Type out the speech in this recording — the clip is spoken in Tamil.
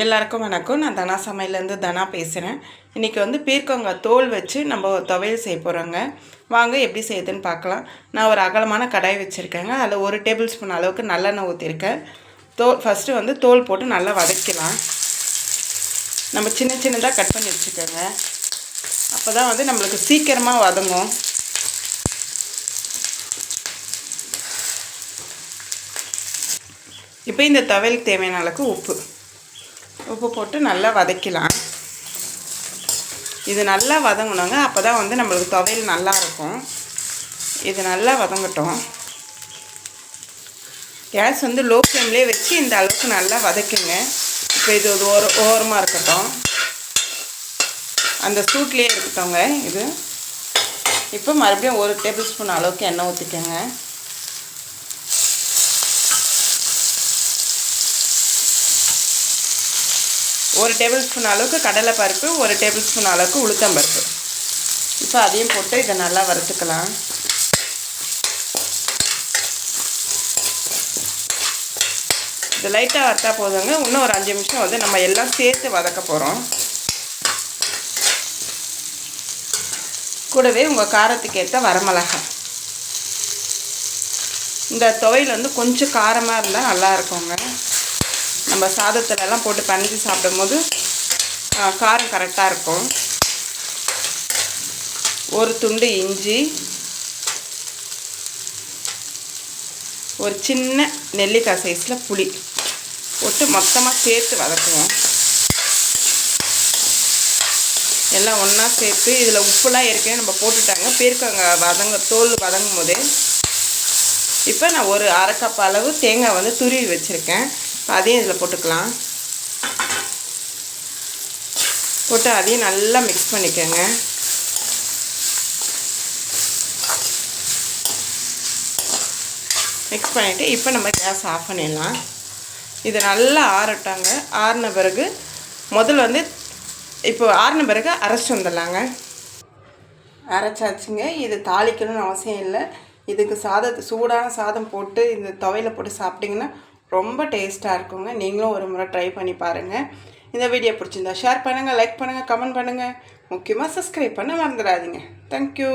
எல்லாருக்கும் வணக்கம். நான் தனா சமையலேருந்து தனா பேசுகிறேன். இன்றைக்கி வந்து பீர்க்கங்காய் தோல் வச்சு நம்ம துவையல் செய்ய போகிறோங்க. வாங்க எப்படி செய்யுதுன்னு பார்க்கலாம். நான் ஒரு அகலமான கடாய் வச்சுருக்கேங்க. அதில் ஒரு டேபிள் ஸ்பூன் அளவுக்கு நல்லெண்ணெய் ஊற்றிருக்கேன். தோல் ஃபஸ்ட்டு வந்து தோல் போட்டு நல்லா வதக்கலாம். நம்ம சின்ன சின்னதாக கட் பண்ணி வச்சுக்கோங்க. அப்போ தான் வந்து நம்மளுக்கு சீக்கிரமாக வதங்கும். இப்போ இந்த துவையலுக்கு தேவையான அளவுக்கு உப்பு. உப்பு போட்டு நல்லா வதக்கலாம். இது நல்லா வதங்கினோங்க. அப்போ தான் வந்து நம்மளுக்கு துவையல் நல்லா இருக்கும். இது நல்லா வதங்கட்டும். கேஸ் வந்து லோ ஃப்ளேம்லேயே வச்சு இந்த அளவுக்கு நல்லா வதக்குங்க. இப்போ இது ஒரு ஓர ஓரமாக இருக்கட்டும். அந்த சூட்லேயே இருக்கட்டோங்க இது. இப்போ மறுபடியும் ஒரு டேபிள் ஸ்பூன் அளவுக்கு எண்ணெய் ஊற்றிக்கோங்க ஒரு டேபிள் ஸ்பூன் அளவுக்கு கடலை பருப்பு ஒரு டேபிள் ஸ்பூன் அளவுக்கு உளுத்தம் பருப்பு இப்போ அதையும் போட்டு இதை நல்லா வறுத்துக்கலாம். இது லைட்டாக வறுத்தா போதுங்க. இன்னும் ஒரு அஞ்சு நிமிஷம் வந்து நம்ம எல்லாம் சேர்த்து வதக்க போகிறோம் கூடவே உங்கள் காரத்துக்கு ஏற்ற வரமிளகாய் இந்த துவையில் வந்து கொஞ்சம் காரமாக இருந்தால் நல்லா இருக்குங்க. நம்ம சாதத்துலலாம் போட்டு பணிஞ்சு சாப்பிடும்போது காரம் கரெக்டாக இருக்கும். ஒரு துண்டு இஞ்சி ஒரு சின்ன நெல்லிக்காய் சைஸில் புளி போட்டு மொத்தமாக சேர்த்து வதக்குவோம். எல்லாம் ஒன்றா சேர்த்து இதில் உப்புலாம் ஏற்கனவே நம்ம போட்டுட்டாங்க. பேருக்காங்க வதங்க தோல் வதங்கும் போதே. இப்போ நான் ஒரு அரை கப் அளவு தேங்காய் வந்து துருவி வச்சுருக்கேன். அதையும் இதில் போட்டுக்கலாம். போட்டு அதையும் நல்லா மிக்ஸ் பண்ணிக்கோங்க. மிக்ஸ் பண்ணிவிட்டு இப்போ நம்ம கேஸ் ஆஃப் பண்ணிடலாம். இது நல்லா ஆறட்டாங்க. ஆறின பிறகு முதல்ல வந்து இப்போ ஆறின பிறகு அரைச்சி வந்துடலாங்க. அரைச்சாச்சுங்க. இது தாளிக்கணும்னு அவசியம் இல்லை. இதுக்கு சாதத்தை சூடான சாதம் போட்டு இந்த துவையில் போட்டு சாப்பிட்டிங்கன்னா ரொம்ப டேஸ்ட்டாக இருக்குங்க. நீங்களும் ஒரு முறை ட்ரை பண்ணி பாருங்கள் இந்த வீடியோ பிடிச்சிருந்தா ஷேர் பண்ணுங்கள் லைக் பண்ணுங்கள் கமெண்ட் பண்ணுங்கள் முக்கியமாக சப்ஸ்கிரைப் பண்ண மறந்துடாதீங்க. தேங்க்யூ